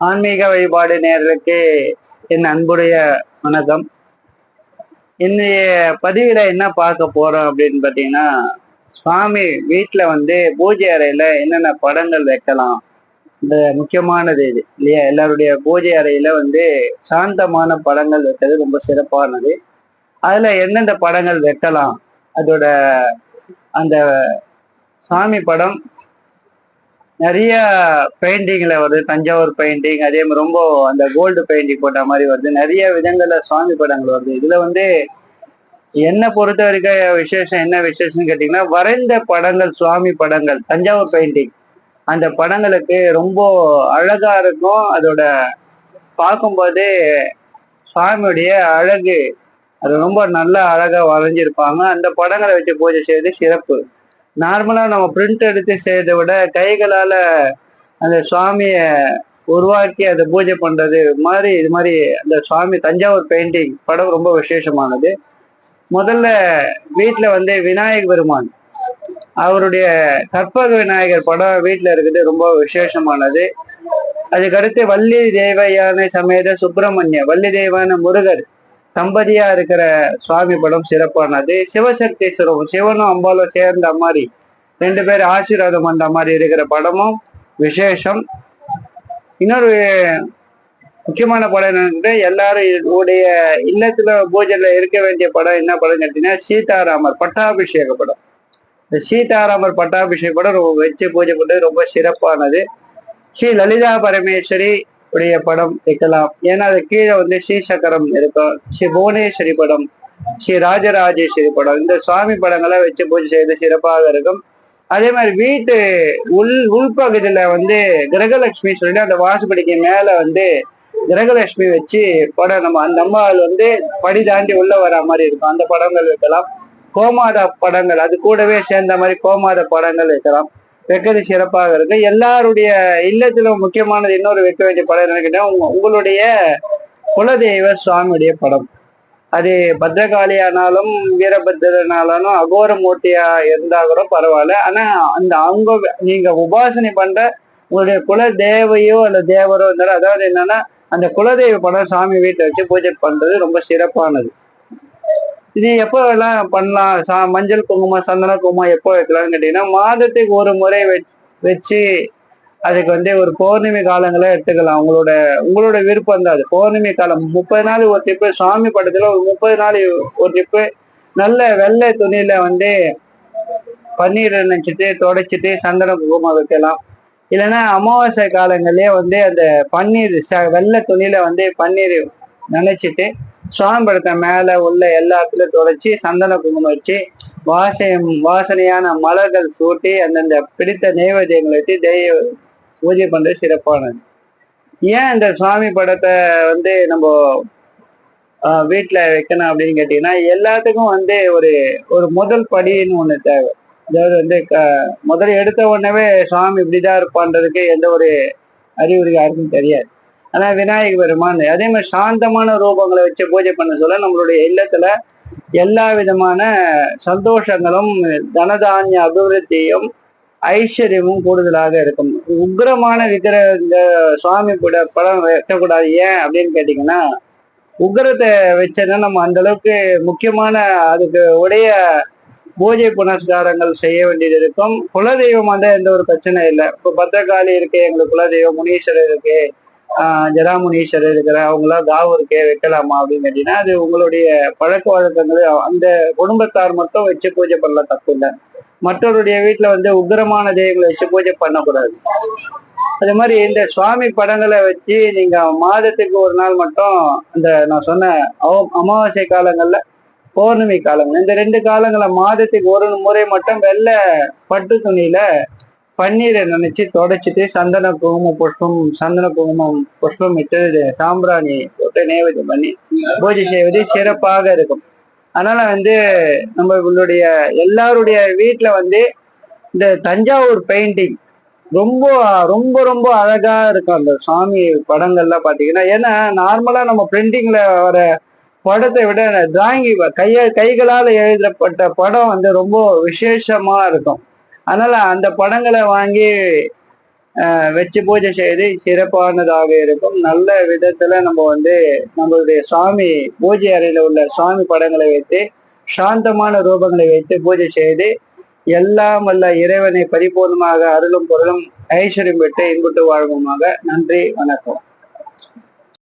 ஆன்மீக வழிபாடு நேர்களுக்கு என் அன்புடைய வணக்கம். இன்றைய பதிவில என்ன பார்க்க போறோம் அப்படின்னு பார்த்தீங்கன்னா சுவாமி வீட்டில் வந்து பூஜை அறையில என்னென்ன படங்கள் வைக்கலாம். இந்த முக்கியமானது இது இல்லையா? எல்லாருடைய பூஜை அறையில வந்து சாந்தமான படங்கள் வைக்கிறது ரொம்ப சிறப்பானது. அதுல எந்தெந்த படங்கள் வைக்கலாம்? அதோட அந்த சாமி படம் நிறைய பெயிண்டிங்ல வருது தஞ்சாவூர் பெயிண்டிங் அதே மாதிரி ரொம்ப அந்த கோல்டு பெயிண்டிங் போட்ட மாதிரி வருது. நிறைய விதங்கள்ல சுவாமி படங்கள் வருது. இதுல வந்து என்ன பொறுத்த வரைக்கும் விசேஷம் என்ன விசேஷம்னு கேட்டீங்கன்னா வரைந்த படங்கள் சுவாமி படங்கள் தஞ்சாவூர் பெயிண்டிங் அந்த படங்களுக்கு ரொம்ப அழகா இருக்கும். அதோட பார்க்கும்போதே சுவாமியுடைய அழகு அது ரொம்ப நல்ல அழகா வரைஞ்சிருப்பாங்க. அந்த படங்களை வச்சு பூஜை செய்வது சிறப்பு. நார்மலா நம்ம பிரிண்ட் எடுத்து செய்யறதை விட கைகளால அந்த சுவாமிய உருவாக்கி அதை பூஜை பண்றது மாதிரி இது மாதிரி அந்த சுவாமி தஞ்சாவூர் பெயிண்டிங் படம் ரொம்ப விசேஷமானது. முதல்ல வீட்டுல வந்து விநாயகர் பெருமான். அவருடைய கற்பக விநாயகர் படம் வீட்டுல இருக்குது ரொம்ப விசேஷமானது. அதுக்கடுத்து வள்ளி தேவயானை சமேத சுப்பிரமணிய வள்ளி தேவான முருகர். தம்பதியா இருக்கிற சுவாமி படம் சிறப்பானது. சிவசக்தீஸ்வரம் சிவனும் அம்பாலும் சேர்ந்த மாதிரி ரெண்டு பேர் ஆசீர்வாதம் பண்ற மாதிரி இருக்கிற படமும் விசேஷம். இன்னொரு முக்கியமான படம் என்னன்னு எல்லாரும் உடைய இல்லத்துல பூஜையில இருக்க வேண்டிய படம் என்ன படம் கேட்டீங்கன்னா சீதாராமர் பட்டாபிஷேக படம். இந்த சீதாராமர் பட்டாபிஷேக படம் ரொம்ப வச்சு பூஜை பண்ணது ரொம்ப சிறப்பானது. ஸ்ரீ லலிதா பரமேஸ்வரி உடைய படம் வைக்கலாம் ஏன்னா அது கீழே வந்து ஸ்ரீசக்கரம் இருக்கும் ஸ்ரீ புவனேஸ்வரி படம் ஸ்ரீ ராஜராஜேஸ்வரி படம். இந்த சுவாமி படங்களை வச்சு பூஜை செய்து சிறப்பாக இருக்கும். அதே மாதிரி வீட்டு உள் உள்பகுதியில வந்து கிரகலட்சுமி சொல்லிட்டு அந்த வாசுபடிக்கு மேல வந்து கிரகலட்சுமி வச்சு படம் நம்ம அந்த அம்மாள் வந்து படி தாண்டி உள்ள வர மாதிரி இருக்கும். அந்த படங்கள் வைக்கலாம் கோமாத படங்கள் அது கூடவே சேர்ந்த மாதிரி கோமாத படங்கள் வைக்கலாம் வைக்கிறது சிறப்பாக இருக்கு. எல்லாருடைய இல்லத்துல முக்கியமானது இன்னொரு வைக்க வேண்டிய படம் என்னன்னு உங்க- உங்களுடைய குலதெய்வ சுவாமியுடைய படம். அது பத்திரகாளி ஆனாலும் வீரபத்திரனாலும் அகோர மூர்த்தியா இருந்தா கூட பரவாயில்ல. ஆனா அந்த அவங்க நீங்க உபாசனை பண்ற உங்களுடைய குல தேவையோ அல்ல தேவரோ இருந்தாலும் அதாவது என்னன்னா அந்த குலதெய்வ படம் சாமி வீட்டுல வச்சு பூஜை பண்றது ரொம்ப சிறப்பானது. இது எப்போ எல்லாம் பண்ணலாம்? சா மஞ்சள் குங்குமம் சந்தன குங்குமம் எப்போ வைக்கலாம்னு கேட்டீங்கன்னா மாதத்துக்கு ஒரு முறை வச்சு அதுக்கு வந்து ஒரு பௌர்ணமி காலங்களே எடுத்துக்கலாம். உங்களோட உங்களோட விருப்பம் தான் அது. பௌர்ணமி காலம் முப்பது நாள் ஒரு டிப்பு சுவாமி படத்துல ஒரு முப்பது நாள் ஒரு ட்ரிப்பு நல்ல வெள்ளை துணியில வந்து பன்னீர் நினைச்சிட்டு தொடச்சிட்டு சந்தன குங்குமம் வைக்கலாம். இல்லைன்னா அமாவாசை காலங்களே வந்து அந்த பன்னீர் ச- வெள்ளை துணியில வந்து பன்னீர் நினைச்சிட்டு சுவாமி படத்தை மேல உள்ள எல்லாத்துலயும் துடைச்சி சந்தன குங்குமம் வச்சு வாசம் வாசனையான மலர்கள் சூட்டி அந்தந்த பிடித்த நெய்வேத்தியங்களை வச்சு தெய்வ பூஜை பண்றது சிறப்பானது. ஏன் இந்த சுவாமி படத்தை வந்து நம்ம ஆஹ், வீட்டுல வைக்கணும் அப்படின்னு கேட்டீங்கன்னா எல்லாத்துக்கும் வந்து ஒரு ஒரு முதல் படின்னு ஒண்ணு தேவை. அதாவது வந்து க- முதல்ல எடுத்த உடனே சுவாமி இப்படிதான் இருப்பான்றதுக்கு எந்த ஒரு அறிகுறி யாருக்கும் தெரியாது. ஆனா விநாயகர் பெருமான் அதே மாதிரி சாந்தமான ரூபங்களை வச்சு பூஜை பண்ண சொல்ல நம்மளுடைய இல்லத்துல எல்லா விதமான சந்தோஷங்களும் தனதானிய அபிவிருத்தியும் ஐஸ்வர்யமும் கூடுதலாக இருக்கும். உக்கிரமான விக்கிரக இந்த சுவாமி கூட படம் வைக்கக்கூடாது ஏன் அப்படின்னு கேட்டீங்கன்னா உக்ரத்தை வச்சதுன்னா நம்ம அந்த அளவுக்கு முக்கியமான அதுக்கு உடைய பூஜை புனஸ்காரங்கள் செய்ய வேண்டியது இருக்கும். குலதெய்வம் வந்து எந்த ஒரு பிரச்சனை இல்லை. இப்போ பத்திரகாளி இருக்கு எங்களுக்கு குலதெய்வம் முனீஸ்வரர் இருக்கு ஜடாமுனீஸ்வரர் இருக்கிற அவங்களாம் காவு இருக்கே வைக்கலாமா அப்படின்னு கேட்டீங்கன்னா அது உங்களுடைய பழக்க வழக்கங்கள் அந்த குடும்பத்தார் மட்டும் வச்சு பூஜை பண்ணல தப்பு இல்லை. மற்றவருடைய வீட்டுல வந்து உக்கிரமான தெய்வங்களை வச்சு பூஜை பண்ணக்கூடாது. அது மாதிரி இந்த சுவாமி படங்களை வச்சு நீங்க மாதத்துக்கு ஒரு நாள் மட்டும் அந்த நான் சொன்ன அமாவாசை காலங்கள்ல பௌர்ணமி காலங்கள் இந்த ரெண்டு காலங்களை மாதத்துக்கு ஒரு முறை மட்டும் வெள்ளை பட்டு துணியில பன்னீரை நினைச்சு தொடச்சிட்டு சந்தன குங்கும புஷ்பம் சந்தன குங்குமம் புஷ்பம் இட்டு சாம்பிராணி போட்டு நைவேத்தியம் பண்ணி பூஜை செய்வது சிறப்பாக இருக்கும். அதனால வந்து நம்ம எல்லாருடைய வீட்டுல வந்து இந்த தஞ்சாவூர் பெயிண்டிங் ரொம்ப ரொம்ப ரொம்ப அழகா இருக்கும். அந்த சுவாமி படங்கள்லாம் பாத்தீங்கன்னா ஏன்னா நார்மலா நம்ம பிரிண்டிங்ல வர படத்தை விட டிராயிங் கைய கைகளால் எழுதப்பட்ட படம் வந்து ரொம்ப விசேஷமா இருக்கும். அதனால அந்த படங்களை வாங்கி வச்சு பூஜை செய்து சிறப்பானதாக இருக்கும். நல்ல விதத்துல நம்ம வந்து நம்மளுடைய சுவாமி பூஜை அறையில உள்ள சுவாமி படங்களை வைத்து சாந்தமான ரூபங்களை வைத்து பூஜை செய்து எல்லாம் வல்ல இறைவனை பரிபூர்ணமாக அருளும் பொருளும் ஐஸ்வர்யம் பெற்று இன்புட்டு வாழ்வுமாக. நன்றி வணக்கம்.